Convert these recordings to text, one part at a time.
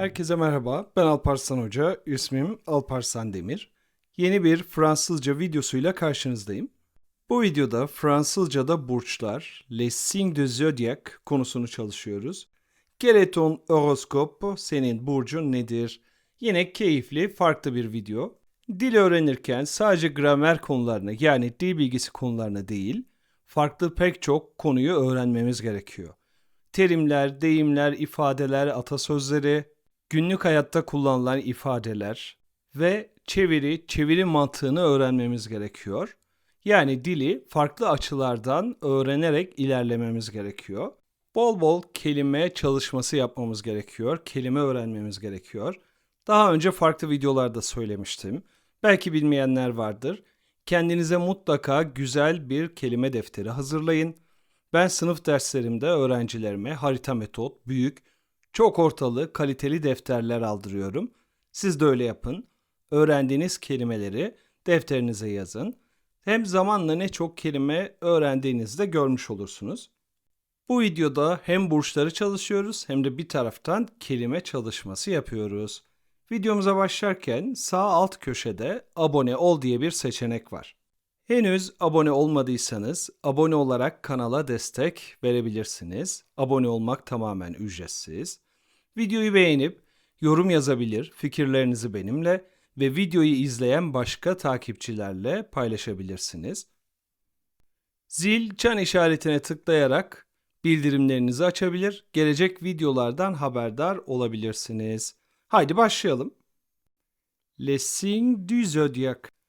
Herkese merhaba. Ben Alparslan Hoca. İsmim Alparslan Demir. Yeni bir Fransızca videosuyla karşınızdayım. Bu videoda Fransızca'da burçlar, les signes de zodiac konusunu çalışıyoruz. Quel est? Senin burcun nedir? Yine keyifli, farklı bir video. Dil öğrenirken sadece gramer konularını yani dil bilgisi konularını değil, farklı pek çok konuyu öğrenmemiz gerekiyor terimler, deyimler, ifadeler, atasözleri, günlük hayatta kullanılan ifadeler ve çeviri, çeviri mantığını öğrenmemiz gerekiyor. Yani dili farklı açılardan öğrenerek ilerlememiz gerekiyor. Bol bol kelime çalışması yapmamız gerekiyor. Kelime öğrenmemiz gerekiyor. Daha önce farklı videolarda söylemiştim. Belki bilmeyenler vardır. Kendinize mutlaka güzel bir kelime defteri hazırlayın. Ben sınıf derslerimde öğrencilerime harita metot, büyük, çok ortalı, kaliteli defterler aldırıyorum. Siz de öyle yapın. Öğrendiğiniz kelimeleri defterinize yazın. Hem zamanla ne çok kelime öğrendiğinizi de görmüş olursunuz. Bu videoda hem burçları çalışıyoruz hem de bir taraftan kelime çalışması yapıyoruz. Videomuza başlarken sağ alt köşede abone ol diye bir seçenek var. Henüz abone olmadıysanız abone olarak kanala destek verebilirsiniz. Abone olmak tamamen ücretsiz. Videoyu beğenip yorum yazabilir, fikirlerinizi benimle ve videoyu izleyen başka takipçilerle paylaşabilirsiniz. Zil çan işaretine tıklayarak bildirimlerinizi açabilir, gelecek videolardan haberdar olabilirsiniz. Haydi başlayalım. Les signes du zodiaque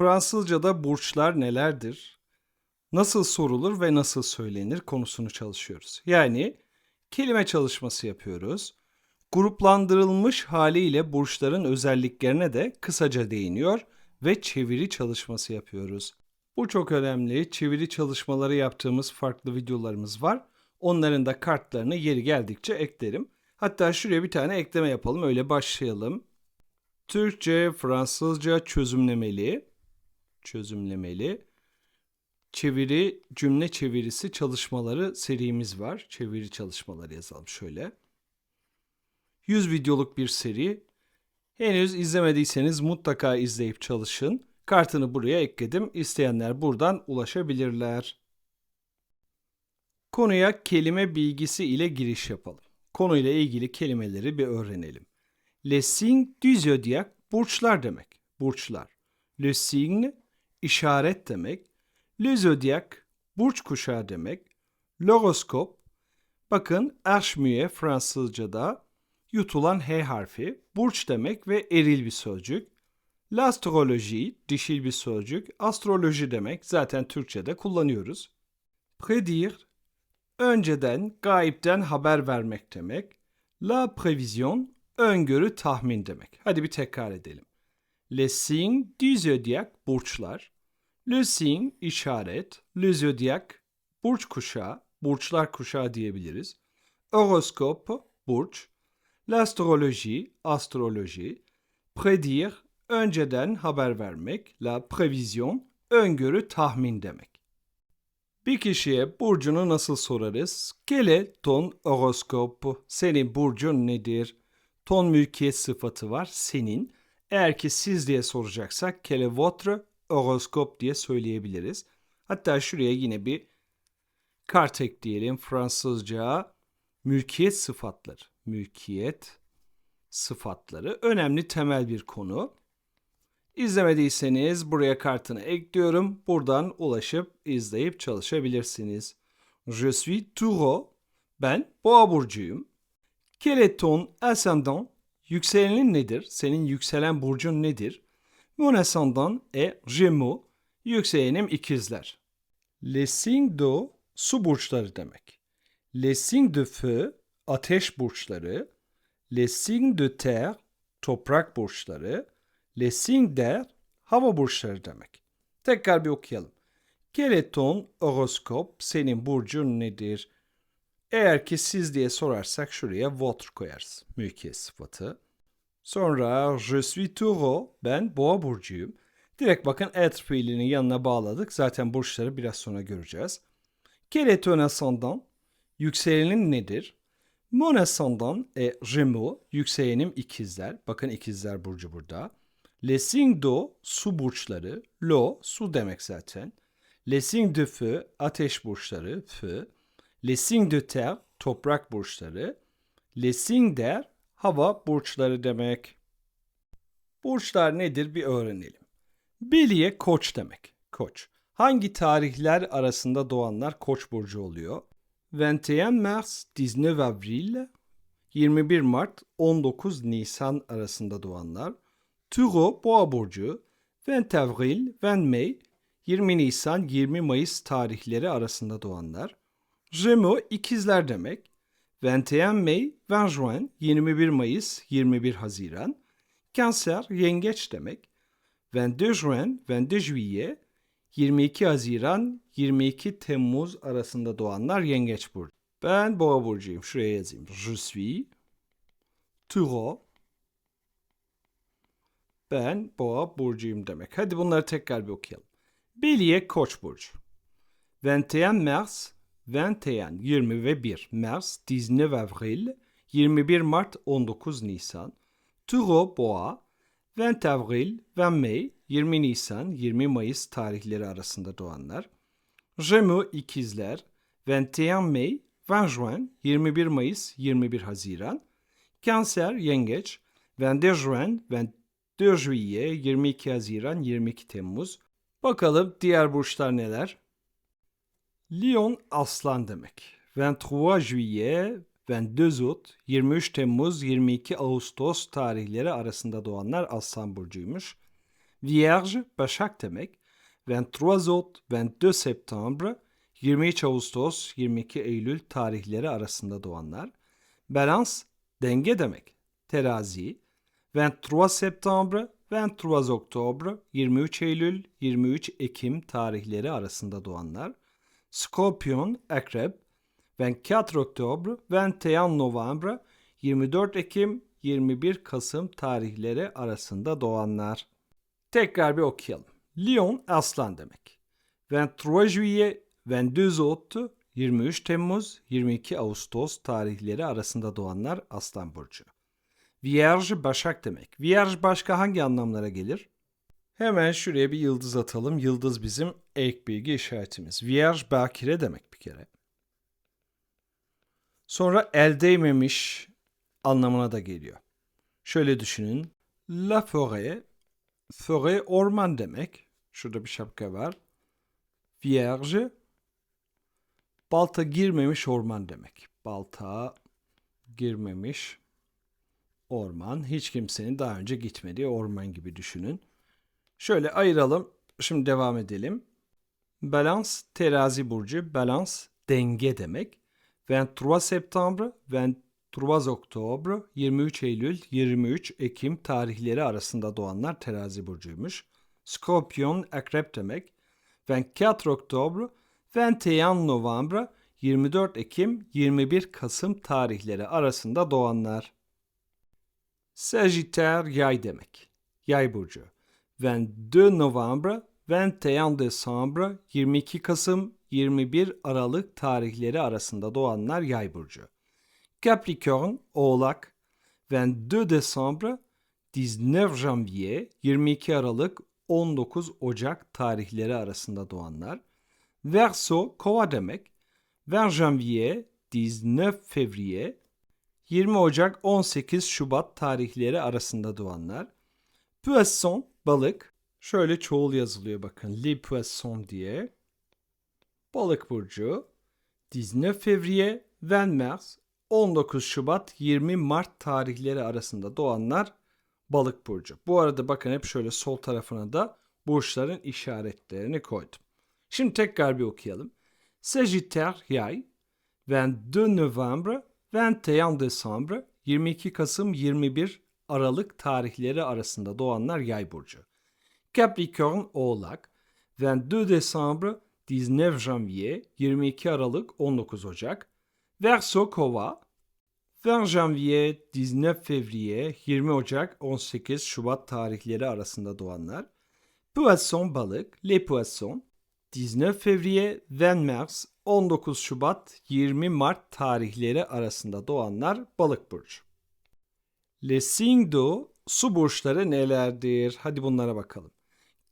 Fransızca'da burçlar nelerdir? Nasıl sorulur ve nasıl söylenir konusunu çalışıyoruz. Yani kelime çalışması yapıyoruz. Gruplandırılmış haliyle burçların özelliklerine de kısaca değiniyor ve çeviri çalışması yapıyoruz. Bu çok önemli. Çeviri çalışmaları yaptığımız farklı videolarımız var. Onların da kartlarını yeri geldikçe eklerim. Hatta şuraya bir tane ekleme yapalım öyle başlayalım. Türkçe, Fransızca çözümlemeli çözümlemeli. Çeviri, cümle çevirisi çalışmaları serimiz var. Çeviri çalışmaları yazalım şöyle. 100 videoluk bir seri. Henüz izlemediyseniz mutlaka izleyip çalışın. Kartını buraya ekledim. İsteyenler buradan ulaşabilirler. Konuya kelime bilgisi ile giriş yapalım. Konuyla ilgili kelimeleri bir öğrenelim. Le signe du zodiac burçlar demek. Burçlar. Le signe işaret demek. Le burç kuşağı demek. L'horoskop bakın arşmüye Fransızca'da yutulan H harfi burç demek ve eril bir sözcük. L'astroloji dişil bir sözcük. Astroloji demek zaten Türkçe'de kullanıyoruz. Prédire önceden, gayipten haber vermek demek. La prévision öngörü, tahmin demek. Hadi bir tekrar edelim. Les signes du zodiac burçlar. Le signe işaret. Le zodiac burç kuşağı, burçlar kuşağı diyebiliriz. Horoskop burç. L'astrologie astroloji. Prédire önceden haber vermek. La prévision öngörü, tahmin demek. Bir kişiye burcunu nasıl sorarız? Quel ton horoscope? Senin burcun nedir? Ton mülkiyet sıfatı var. Senin. Eğer ki siz diye soracaksak est votre horoskop diye söyleyebiliriz. Hatta şuraya yine bir kart ekleyelim. Fransızca mülkiyet sıfatları. Mülkiyet sıfatları önemli temel bir konu. İzlemediyseniz buraya kartını ekliyorum. Buradan ulaşıp izleyip çalışabilirsiniz. Je suis taureau. Ben boğa burcuyum. Quel est ton ascendant? Yükselenin nedir? Senin yükselen burcun nedir? Mon ascendant est Gémeaux. Yükselenim ikizler. Les signes d'eau su burçları demek. Les signes de feu ateş burçları. Les signes de terre toprak burçları. Les signes d'air hava burçları demek. Tekrar bir okuyalım. Quel est ton horoskop? Senin burcun nedir? Eğer ki siz diye sorarsak şuraya votre koyarız. Mülkiyet sıfatı. Sonra je suis taureau. Ben boğa burcuyum. Direkt bakın être fiilinin yanına bağladık. Zaten burçları biraz sonra göreceğiz. Quel est ton ascendant? Yükselenin nedir? Mon ascendant est Gémeaux, yükseğenim ikizler. Bakın ikizler burcu burada. Les signes d'eau, su burçları. L'eau, su demek zaten. Les signes de feu, ateş burçları. Feu. Les signes de terre, toprak burçları. Les signes d'air, hava burçları demek. Burçlar nedir bir öğrenelim. Bélier koç demek. Koç. Hangi tarihler arasında doğanlar koç burcu oluyor? 21 Mars 19 Avril 21 Mart 19 Nisan arasında doğanlar. Taureau boğa burcu 20 Avril 20 May 20 Nisan 20 Mayıs tarihleri arasında doğanlar. Gémeaux ikizler demek. 21 May 20 Juin 21 Mayıs 21 Haziran. Cancer yengeç demek. 22 Juin 22 Juillet 22 Haziran 22 Temmuz arasında doğanlar yengeç burcu. Ben boğa burcuyum. Şuraya yazayım. Je suis Taureau. Ben boğa burcuyum demek. Hadi bunları tekrar bir okuyalım. Bélier koç burcu. 21 Mars 21 20 ve 1 Mars 19 Avril 21 Mart 19 Nisan Taureau boğa 20 Avril 20 May 20 Nisan 20 Mayıs tarihleri arasında doğanlar. Gémeaux ikizler 21 May 20 Juin 21 Mayıs 21 Haziran. Cancer yengeç 22 Juin 22 Juillet 22 Haziran 22 Temmuz. Bakalım diğer burçlar neler? Lion aslan demek. 23 Juillet 22 Août 23 Temmuz 22 Ağustos tarihleri arasında doğanlar aslan burcuymuş. Vierge Başak demek. 23 Août 22 Septembre 23 Ağustos 22 Eylül tarihleri arasında doğanlar. Balance denge demek. Terazi 23 Septembre 23 Oktobre 23 Eylül 23 Ekim tarihleri arasında doğanlar. Skorpion Akrep 24 Oktobre 21 Novembre 24 Ekim 21 Kasım tarihleri arasında doğanlar. Tekrar bir okuyalım. Lion aslan demek. 23 Juillet 22 Août 23 Temmuz 22 Ağustos tarihleri arasında doğanlar aslan burcu. Vierge başak demek. Vierge başka hangi anlamlara gelir? Hemen şuraya bir yıldız atalım. Yıldız bizim ek bilgi işaretimiz. Vierge bakire demek bir kere. Sonra el değmemiş anlamına da geliyor. Şöyle düşünün. La forêt, forêt orman demek. Şurada bir şapka var. Vierge, balta girmemiş orman demek. Balta girmemiş orman. Hiç kimsenin daha önce gitmediği orman gibi düşünün. Şöyle ayıralım. Şimdi devam edelim. Balans terazi burcu. Balans denge demek. 23 Septembre, 23 Oktobre, 23 Eylül, 23 Ekim tarihleri arasında doğanlar terazi burcuymuş. Skorpion akrep demek. 24 Oktobre, 21 Novembre, 24 Ekim, 21 Kasım tarihleri arasında doğanlar. Sagittaire yay demek. Yay burcu. 22 Novembre, 21 Décembre, 22 Kasım, 21 Aralık tarihleri arasında doğanlar yay burcu. Capricorn, Oğlak, 22 Décembre, 19 Janvier, 22 Aralık, 19 Ocak tarihleri arasında doğanlar. Verseau, Kova demek. 20 Janvier, 19 Février, 20 Ocak 18 Şubat tarihleri arasında doğanlar. Poisson balık. Şöyle çoğul yazılıyor bakın. Les poissons diye. Balık burcu. 19 Février 20 Mars 19 Şubat 20 Mart tarihleri arasında doğanlar balık burcu. Bu arada bakın hep şöyle sol tarafına da burçların işaretlerini koydum. Şimdi tekrar bir okuyalım. Sagittaire yay 22 Novembre 21 Décembre 22 Kasım 21 Aralık tarihleri arasında doğanlar yay burcu. Capricorn Oğlak 22 Décembre 19 Janvier 22 Aralık 19 Ocak. Verseau Kova 20 Janvier 19 Février 20 Ocak 18 Şubat tarihleri arasında doğanlar. Poisson balık Les Poissons 19 Février 20 Mars 19 Şubat 20 Mart tarihleri arasında doğanlar balık burcu. Les signes d'eau su burçları nelerdir? Hadi bunlara bakalım.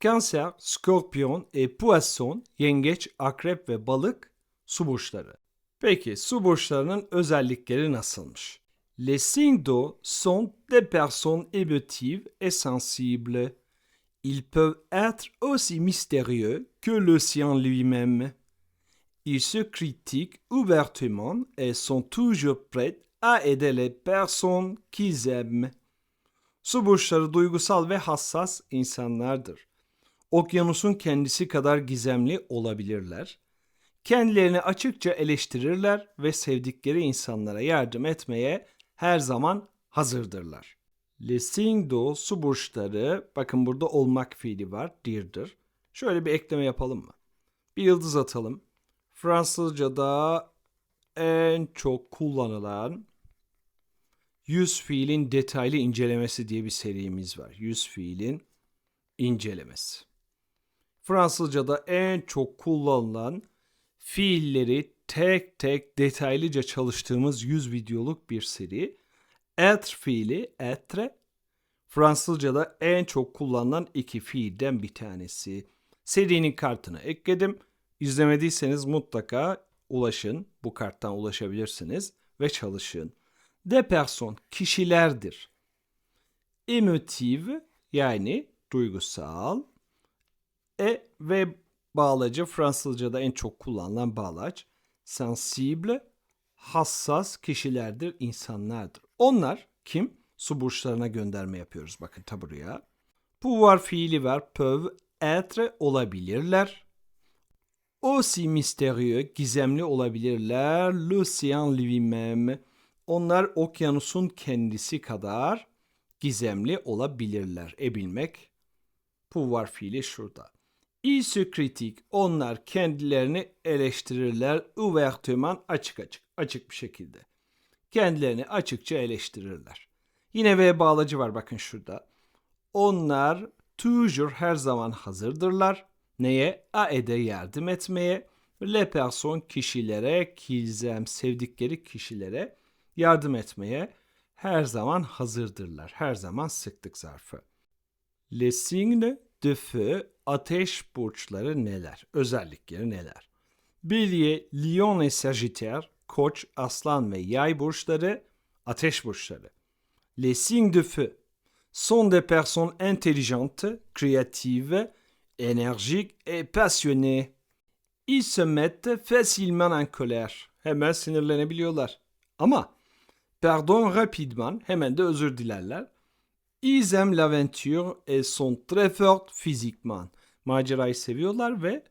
Cancer, Skorpiyon e Poisson, Yengeç, Akrep ve Balık su burçları. Peki su burçlarının özellikleri nasılmış? Les signes d'eau sont des personnes émotives et sensibles. Ils peuvent être aussi mystérieux que l'océan lui-même. Ils se critiquent ouvertement et sont toujours prêts à aider les personnes qu'ils aiment. Su burçları duygusal ve hassas insanlardır. Okyanusun kendisi kadar gizemli olabilirler. Kendilerini açıkça eleştirirler ve sevdikleri insanlara yardım etmeye her zaman hazırdırlar. Les signes d'eau su burçları, bakın burada olmak fiili var, dirdir. Şöyle bir ekleme yapalım mı? Bir yıldız atalım. Fransızca'da en çok kullanılan yüz fiilin detaylı incelemesi diye bir serimiz var. Yüz fiilin incelemesi. Fransızca'da en çok kullanılan fiilleri tek tek detaylıca çalıştığımız 100 videoluk bir seri. Être fiili, être, Fransızca'da en çok kullanılan iki fiilden bir tanesi. Serinin kartını ekledim. İzlemediyseniz mutlaka ulaşın. Bu karttan ulaşabilirsiniz ve çalışın. De person kişilerdir. Emotive yani duygusal. E ve bağlacı Fransızca'da en çok kullanılan bağlaç. Sensible hassas kişilerdir, insanlardır. Onlar kim? Su burçlarına gönderme yapıyoruz bakın ta buraya. Pouvoir fiili var. Peuvent être olabilirler. Aussi mystérieux, gizemli olabilirler. L'océan lui-même. Onlar okyanusun kendisi kadar gizemli olabilirler. E bilmek. Pouvoir fiili şurada. Se critique. Onlar kendilerini eleştirirler. Ouvertement açık açık. Açık bir şekilde. Kendilerini açıkça eleştirirler. Yine V bağlacı var bakın şurada. Onlar toujours her zaman hazırdırlar. Neye? Aide yardım etmeye. Le person kişilere, kilzem sevdikleri kişilere yardım etmeye her zaman hazırdırlar. Her zaman sıklık zarfı. Les signes de feu ateş burçları neler? Özellikleri neler? Bilye, Lion ve Sagittaire, Koç, Aslan ve Yay burçları ateş burçları. Les signes de feu sont des personnes intelligentes, créatives, énergiques et passionnées. Ils se mettent facilement en colère. Hemen sinirlenebiliyorlar. Ama pardon rapidement, hemen de özür dilerler. Ils aiment l'aventure et sont très forts physiquement. Macerayı seviyorlar ve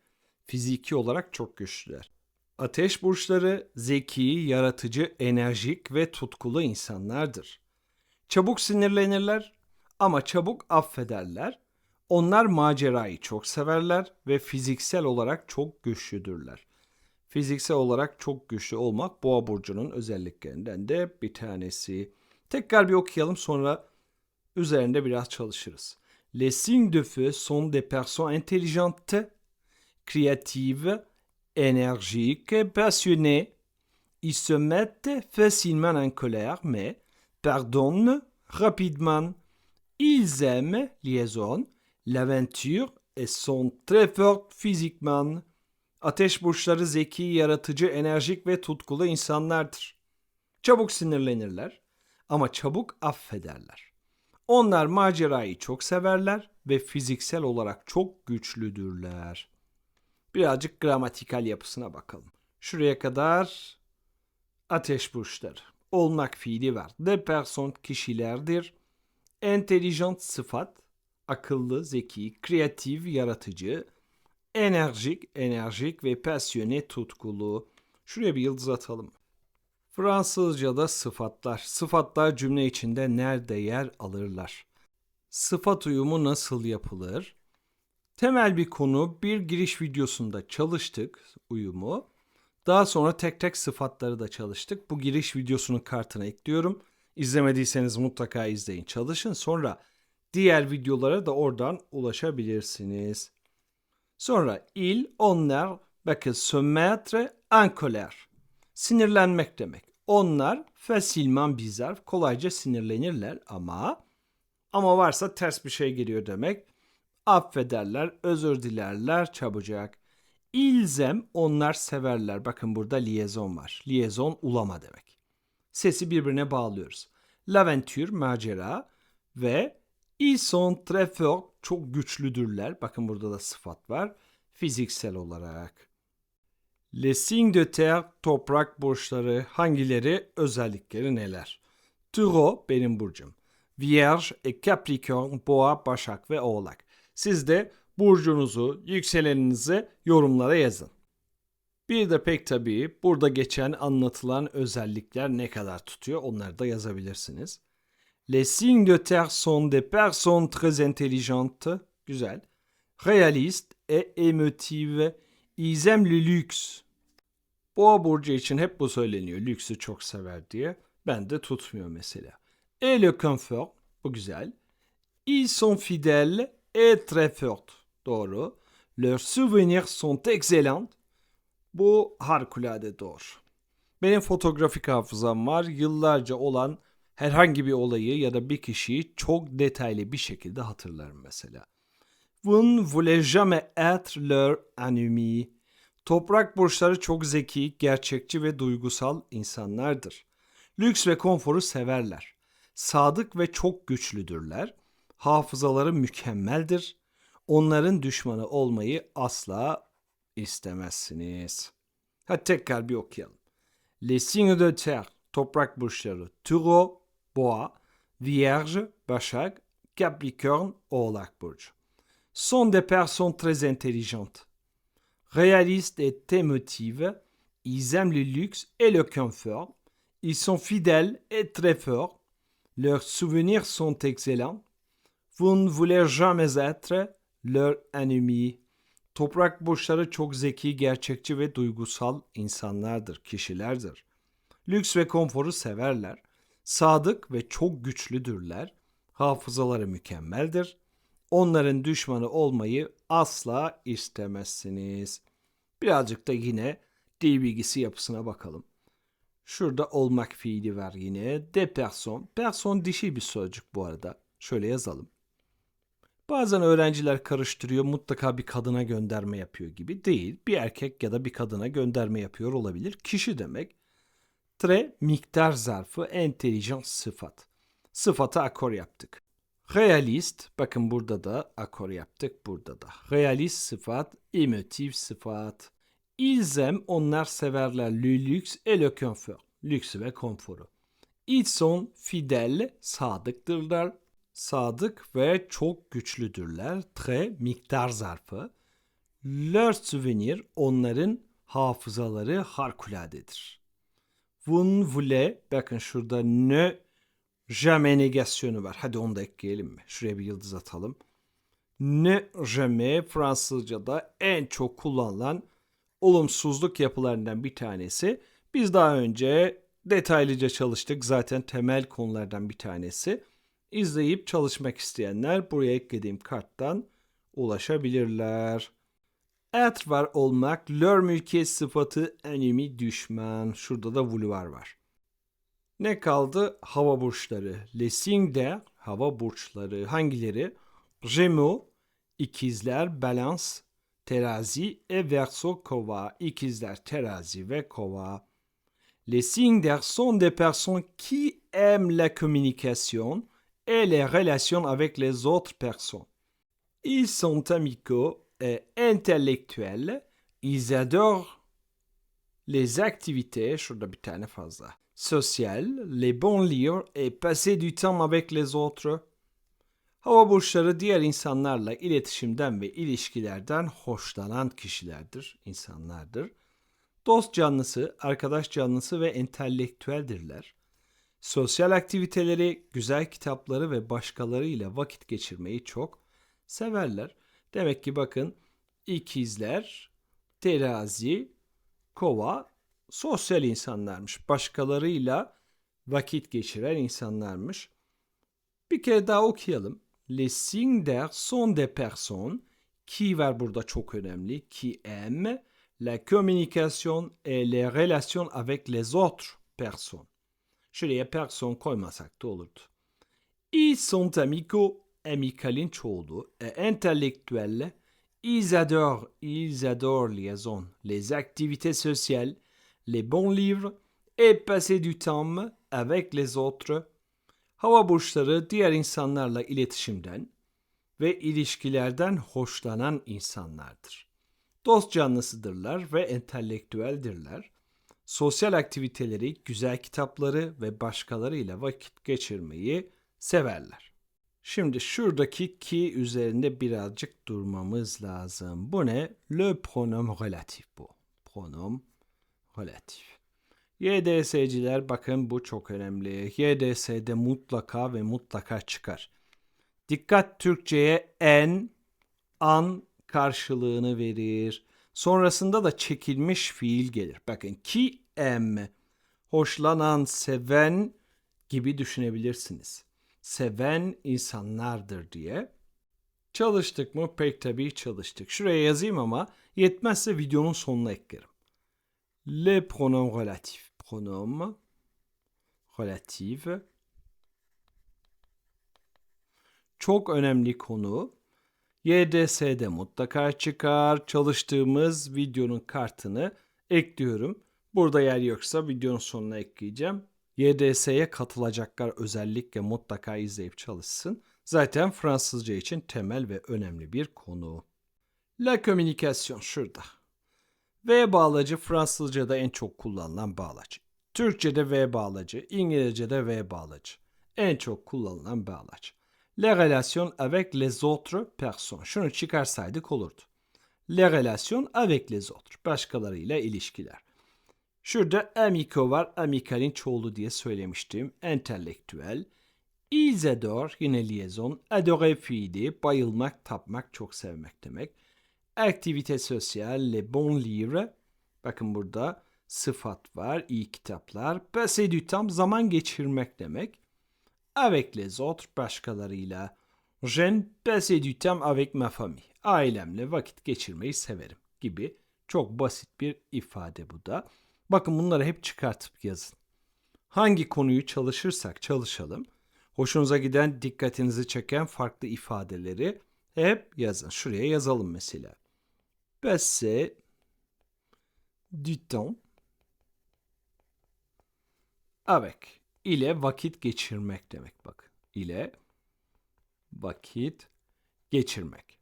fiziki olarak çok güçlüler. Ateş burçları zeki, yaratıcı, enerjik ve tutkulu insanlardır. Çabuk sinirlenirler ama çabuk affederler. Onlar macerayı çok severler ve fiziksel olarak çok güçlüdürler. Fiziksel olarak çok güçlü olmak boğa burcunun özelliklerinden de bir tanesi. Tekrar bir okuyalım sonra üzerinde biraz çalışırız. Les signes de feu sont des personnes intelligentes, créatives, énergiques, passionnées. Ils se mettent facilement en colère, mais pardonnent rapidement. Ils aiment liaison, l'aventure et sont très forts physiquement. Ateş burçları zeki, yaratıcı, enerjik ve tutkulu insanlardır. Çabuk sinirlenirler ama çabuk affederler. Onlar macerayı çok severler ve fiziksel olarak çok güçlüdürler. Birazcık gramatikal yapısına bakalım. Şuraya kadar ateş burçları. Olmak fiili var. De person kişilerdir. Intelligent sıfat, akıllı, zeki, kreatif, yaratıcı, enerjik, enerjik ve passionné, tutkulu. Şuraya bir yıldız atalım. Fransızca'da sıfatlar. Sıfatlar cümle içinde nerede yer alırlar? Sıfat uyumu nasıl yapılır? Temel bir konu bir giriş videosunda çalıştık uyumu. Daha sonra tek tek sıfatları da çalıştık. Bu giriş videosunun kartına ekliyorum. İzlemediyseniz mutlaka izleyin, çalışın. Sonra diğer videolara da oradan ulaşabilirsiniz. Sonra il, onlar Bakın se mettre en colère. Sinirlenmek demek. Onlar facilement bizarre, kolayca sinirlenirler ama ama varsa ters bir şey geliyor demek. Affederler, özür dilerler çabucak. İlzem onlar severler. Bakın burada liaison var. Liaison ulama demek. Sesi birbirine bağlıyoruz. L'aventure macera ve ils sont çok güçlüdürler. Bakın burada da sıfat var. Fiziksel olarak. Les signes de terre toprak burçları hangileri özellikleri neler? Taureau benim burcum. Vierge et Capricorn, Boğa, Başak ve Oğlak. Siz de burcunuzu, yükseleninizi yorumlara yazın. Bir de pek tabii burada geçen anlatılan özellikler ne kadar tutuyor onları da yazabilirsiniz. Les signes de terre sont des personnes très intelligentes. Güzel. Réalistes et émotives. Ils aiment le luxe. Boğa burcu için hep bu söyleniyor. Lüksü çok sever diye. Ben de tutmuyor mesela. Et le confort. Bu güzel. Ils sont fidèles et très forts. Doğru. Leurs souvenirs sont excellents. Bu harikulade doğru. Benim fotoğrafik hafızam var. Yıllarca olan herhangi bir olayı ya da bir kişiyi çok detaylı bir şekilde hatırlarım mesela. Vous ne voulez jamais être leur ennemi. Toprak burçları çok zeki, gerçekçi ve duygusal insanlardır. Lüks ve konforu severler. Sadık ve çok güçlüdürler. Hafızaları mükemmeldir. Onların düşmanı olmayı asla istemezsiniz. Hadi tekrar bir okuyalım. Les signes de terre, toprak burçları, Taureau, Boğa, Vierge, Başak, Capricorne, Oğlak burcu. Sont des personnes très intelligentes, réalistes et émotives. Ils aiment le luxe et le confort. Ils sont fidèles et très forts. Leurs souvenirs sont excellents. Vous ne voulez jamais être leur ennemi. Toprak burçları çok zeki, gerçekçi ve duygusal insanlardır, kişilerdir. Lüks ve konforu severler. Sadık ve çok güçlüdürler. Hafızaları mükemmeldir. Onların düşmanı olmayı asla istemezsiniz. Birazcık da yine dil bilgisi yapısına bakalım. Şurada olmak fiili var yine. De person. Person dişi bir sözcük bu arada. Şöyle yazalım. Bazen öğrenciler karıştırıyor mutlaka bir kadına gönderme yapıyor gibi. Değil. Bir erkek ya da bir kadına gönderme yapıyor olabilir. Kişi demek. Tre miktar zarfı entelijans sıfat. Sıfata akor yaptık. Realist, bakın burada da akor yaptık burada da. Realist sıfat, emotif sıfat. İlzem onlar severler le lüks et le confort. Lüksü ve konforu. Ils sont fidèles, sadıktırlar. Sadık ve çok güçlüdürler. Très miktar zarfı. Leur souvenir onların hafızaları harikuladedir. Vous ne bakın şurada ne jamais negasyonu var. Hadi onu da ekleyelim mi? Şuraya bir yıldız atalım. Ne jamais Fransızca'da en çok kullanılan olumsuzluk yapılarından bir tanesi. Biz daha önce detaylıca çalıştık. Zaten temel konulardan bir tanesi. İzleyip çalışmak isteyenler buraya eklediğim karttan ulaşabilirler. Et var olmak, lör mülkiyet sıfatı enemi düşman. Şurada da vulvar var. Ne kaldı? Hava burçları. Les signes d'air, hava burçları. Hangileri? Gémeaux, ikizler, balance, terazi e verso kova. İkizler, terazi ve kova. Les signes d'air sont des personnes qui aiment la communication et les relations avec les autres personnes. Ils sont amicaux et intellectuels. Ils adorent les activités, şurada bir tane fazla. Sociales, les bons livres et passer du temps avec les autres. Hava burçları diğer insanlarla iletişimden ve ilişkilerden hoşlanan kişilerdir, insanlardır. Dost canlısı, arkadaş canlısı ve entelektüeldirler. Sosyal aktiviteleri, güzel kitapları ve başkalarıyla vakit geçirmeyi çok severler. Demek ki bakın ikizler, terazi, kova sosyal insanlarmış. Başkalarıyla vakit geçiren insanlarmış. Bir kere daha okuyalım. Les signes d'air sont des personnes qui var burada çok önemli. Qui aiment la communication et les relations avec les autres personnes. Şuraya person koymasak da olurdu. Ils sont amicaux, amikalin çoğulu, et intellectuels. Ils adorent, ils adorent liaison, les activités sociales, les bons livres et passer du temps avec les autres. Hava burçları diğer insanlarla iletişimden ve ilişkilerden hoşlanan insanlardır. Dost canlısıdırlar ve entelektüeldirler. Sosyal aktiviteleri, güzel kitapları ve başkalarıyla vakit geçirmeyi severler. Şimdi şuradaki ki üzerinde birazcık durmamız lazım. Bu ne? Le pronom relatif bu. Pronom relatif. YDS'ciler bakın bu çok önemli. YDS'de mutlaka ve mutlaka çıkar. Dikkat Türkçe'ye en, an karşılığını verir. Sonrasında da çekilmiş fiil gelir. Bakın ki em, hoşlanan, seven gibi düşünebilirsiniz. Seven insanlardır diye. Çalıştık mı? Pek tabii çalıştık. Şuraya yazayım ama yetmezse videonun sonuna eklerim. Le pronom relatif. Pronom relatif. Çok önemli konu. YDS'de mutlaka çıkar. Çalıştığımız videonun kartını ekliyorum. Burada yer yoksa videonun sonuna ekleyeceğim. YDS'ye katılacaklar özellikle mutlaka izleyip çalışsın. Zaten Fransızca için temel ve önemli bir konu. La communication şurada. V bağlacı Fransızca'da en çok kullanılan bağlaç. Türkçe'de V bağlacı, İngilizce'de V bağlacı. En çok kullanılan bağlaç. Les relations avec les autres personnes. Şunu çıkarsaydık olurdu. Les relations avec les autres. Başkalarıyla ilişkiler. Şurada amico var. Amical'in çoğulu diye söylemiştim. Entelektüel. Ils adorent yine liaison. Adorer fiili bayılmak, tapmak, çok sevmek demek. Aktivite sosyal, les bons livres. Bakın burada sıfat var, iyi kitaplar. Passer du temps, zaman geçirmek demek. Avec les autres, başkalarıyla. J'aime passer du temps avec ma famille. Ailemle vakit geçirmeyi severim gibi çok basit bir ifade bu da. Bakın bunları hep çıkartıp yazın. Hangi konuyu çalışırsak çalışalım, hoşunuza giden, dikkatinizi çeken farklı ifadeleri hep yazın. Şuraya yazalım mesela. Passer du temps avec ile vakit geçirmek demek bak. ile vakit geçirmek.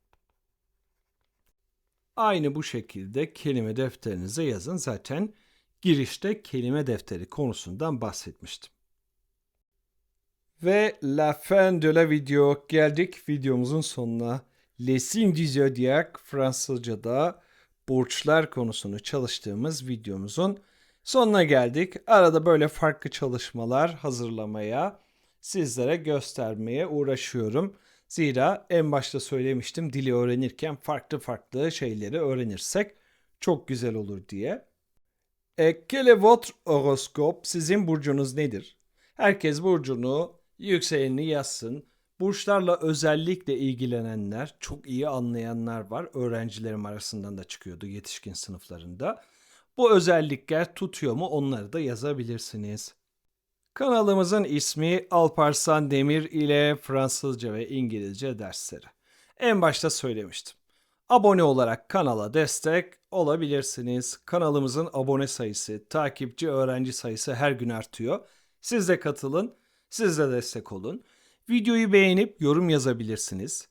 Aynı bu şekilde kelime defterinize yazın. Zaten girişte kelime defteri konusundan bahsetmiştim. Ve la fin de la video geldik videomuzun sonuna. Les signes du zodiaque Fransızca'da burçlar konusunu çalıştığımız videomuzun sonuna geldik. Arada böyle farklı çalışmalar hazırlamaya, sizlere göstermeye uğraşıyorum. Zira en başta söylemiştim dili öğrenirken farklı farklı şeyleri öğrenirsek çok güzel olur diye. E, quel votre horoscope? Sizin burcunuz nedir? Herkes burcunu, yükselenini yazsın. Burçlarla özellikle ilgilenenler, çok iyi anlayanlar var. Öğrencilerim arasından da çıkıyordu yetişkin sınıflarında. Bu özellikler tutuyor mu onları da yazabilirsiniz. Kanalımızın ismi Alparslan Demir ile Fransızca ve İngilizce dersleri. En başta söylemiştim. Abone olarak kanala destek olabilirsiniz. Kanalımızın abone sayısı, takipçi, öğrenci sayısı her gün artıyor. Siz de katılın, siz de destek olun. Videoyu beğenip yorum yazabilirsiniz.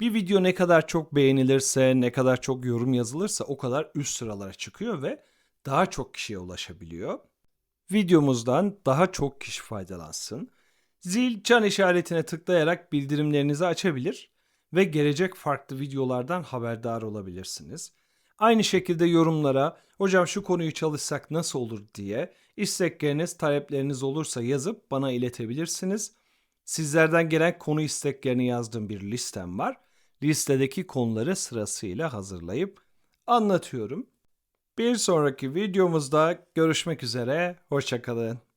Bir video ne kadar çok beğenilirse, ne kadar çok yorum yazılırsa o kadar üst sıralara çıkıyor ve daha çok kişiye ulaşabiliyor. Videomuzdan daha çok kişi faydalansın. Zil çan işaretine tıklayarak bildirimlerinizi açabilir ve gelecek farklı videolardan haberdar olabilirsiniz. Aynı şekilde yorumlara hocam şu konuyu çalışsak nasıl olur diye istekleriniz, talepleriniz olursa yazıp bana iletebilirsiniz. Sizlerden gelen konu isteklerini yazdığım bir listem var. Listedeki konuları sırasıyla hazırlayıp anlatıyorum. Bir sonraki videomuzda görüşmek üzere. Hoşçakalın.